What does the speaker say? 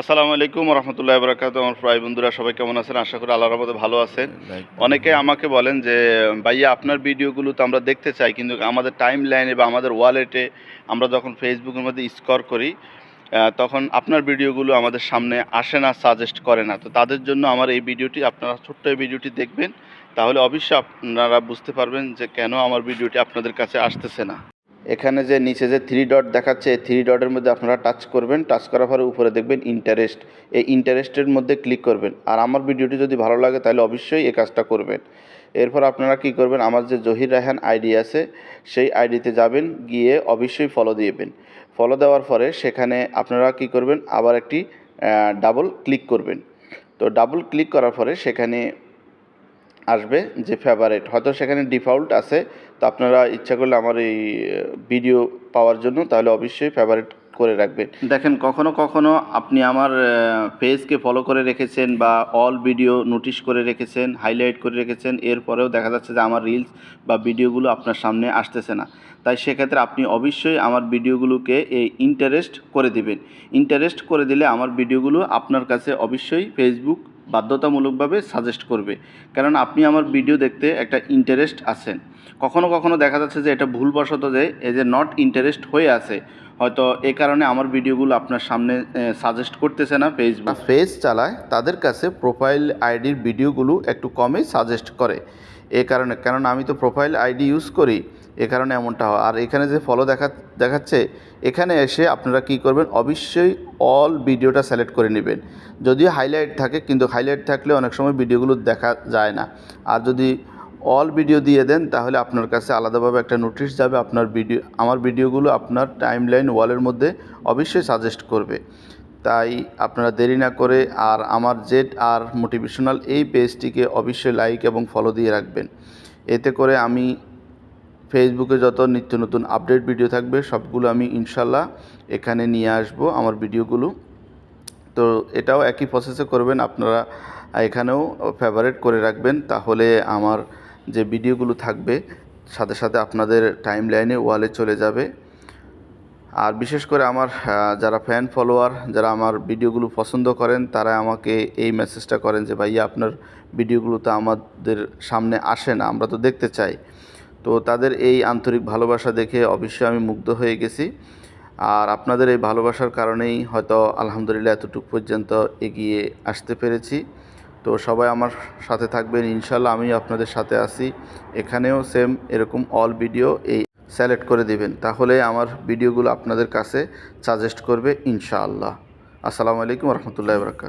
আসসালামু আলাইকুম রহমতুল্লাহ বরাকাত আমার প্রায় বন্ধুরা সবাই কেমন আছেন? আশা করি আল্লাহর রহমতে ভালো আছেন। অনেকে আমাকে বলেন যে ভাইয়া আপনার ভিডিওগুলো তো আমরা দেখতে চাই কিন্তু আমাদের টাইম লাইনে বা আমাদের ওয়ালেটে আমরা যখন ফেসবুকের মধ্যে স্কোর করি তখন আপনার ভিডিওগুলো আমাদের সামনে আসে না সাজেস্ট করে না। তো তাদের জন্য আমার এই ভিডিওটি আপনারা ছোট্ট এই ভিডিওটি দেখবেন তাহলে অবশ্যই আপনারা বুঝতে পারবেন যে কেন আমার ভিডিওটি আপনাদের কাছে আসতেছে না। এখানে যে নিচে যে থ্রি ডট দেখাচ্ছে থ্রি ডটের মধ্যে আপনারা টাচ করবেন টাচ করার পরে উপরে দেখবেন ইন্টারেস্ট এই ইন্টারেস্টের মধ্যে ক্লিক করবেন। আর আমার ভিডিওটি যদি ভালো লাগে, তাহলে অবশ্যই এই কাজটা করবেন। এরপর আপনারা কি করবেন, আমার যে জহির রায়হান আইডি আছে, সেই আইডিতে যাবেন, গিয়ে অবশ্যই ফলো দিয়েবেন ফলো দেওয়ার পরে সেখানে আপনারা কি করবেন, আবার একটি ডাবল ক্লিক করবেন। তো ডাবল ক্লিক করার পরে সেখানে আসবে যে ফেভারেট হয়তো সেখানে ডিফল্ট আছে, তো আপনারা ইচ্ছা করলে আমার এই ভিডিও পাওয়ার জন্য তাহলে অবশ্যই ফেভারিট করে রাখবেন। দেখেন, কখনো কখনো আপনি আমার পেজকে ফলো করে রেখেছেন বা অল ভিডিও নোটিশ করে রেখেছেন হাইলাইট করে রেখেছেন, এরপরেও দেখা যাচ্ছে যে আমার রিলস বা ভিডিওগুলো আপনার সামনে আসতেছে না। তাই সেক্ষেত্রে আপনি অবশ্যই আমার ভিডিওগুলোকে এই ইন্টারেস্ট করে দিবেন। ইন্টারেস্ট করে দিলে আমার ভিডিওগুলো আপনার কাছে অবশ্যই ফেসবুক বাধ্যতামূলকভাবে সাজেস্ট করবে। কারণ আপনি আমার ভিডিও দেখতে একটা ইন্টারেস্ট আছেন। কখনো কখনো দেখা যাচ্ছে যে এটা ভুলবশত যে এই যে নট ইন্টারেস্ট হয়ে আছে, হয়তো এ কারণে আমার ভিডিওগুলো আপনার সামনে সাজেস্ট করতেছে না ফেসবুক পেজ চালায়, তাদের কাছে প্রোফাইল আইডির ভিডিওগুলো একটু কমে সাজেস্ট করে। এ কারণে, কারণ আমি তো প্রোফাইল আইডি ইউজ করি। এ কারণে এমনটা হয়। আর এখানে যে ফলো দেখা, দেখাচ্ছে, এখানে এসে আপনারা কি করবেন, অবশ্যই অল ভিডিওটা সিলেক্ট করে নেবেন। যদি হাইলাইট থাকে, কিন্তু হাইলাইট থাকলে অনেক সময় ভিডিওগুলো দেখা যায় না। আর যদি অল ভিডিও দিয়ে দেন, তাহলে আপনার কাছে আলাদাভাবে একটা নোটিশ যাবে, আপনার ভিডিও আমার ভিডিওগুলো আপনার টাইম লাইন ওয়ালের মধ্যে অবশ্যই সাজেস্ট করবে। তাই আপনারা দেরি না করে আর আমার জেড আর মোটিভেশনাল এই পেজটিকে অবশ্যই লাইক এবং ফলো দিয়ে রাখবেন। এতে করে আমি ফেসবুকে যত নিত্য নতুন আপডেট ভিডিও থাকবে, সবগুলো আমি ইনশাল্লাহ এখানে নিয়ে আসব আমার ভিডিওগুলো তো এটাও একই প্রসেসে করবেন, আপনারা এখানেও ফেভারেট করে রাখবেন। তাহলে আমার যে ভিডিওগুলো থাকবে, সাথে সাথে আপনাদের টাইম লাইনে ওয়ালে চলে যাবে। আর বিশেষ করে আমার যারা ফ্যান ফলোয়ার যারা আমার ভিডিওগুলো পছন্দ করেন, তারা আমাকে এই মেসেজটা করেন যে, ভাইয়া, আপনার ভিডিওগুলো তো আমাদের সামনে আসে না, আমরা তো দেখতে চাই। তো তাদের এই আন্তরিক ভালোবাসা দেখে অবশ্যই আমি মুগ্ধ হয়ে গেছি। আর আপনাদের এই ভালোবাসার কারণেই হয়তো আলহামদুলিল্লাহ এতটুকু পর্যন্ত এগিয়ে আসতে পেরেছি। তো সবাই আমার সাথে থাকবেন ইনশাল্লাহ আমি আপনাদের সাথে আছি। এখানেও সেম এরকম অল ভিডিও এই সিলেক্ট করে দিবেন। তাহলে আমার ভিডিওগুলো আপনাদের কাছে সাজেস্ট করবে, ইনশাআল্লাহ। আসসালামু আলাইকুম রহমতুল্লাহ বরকাত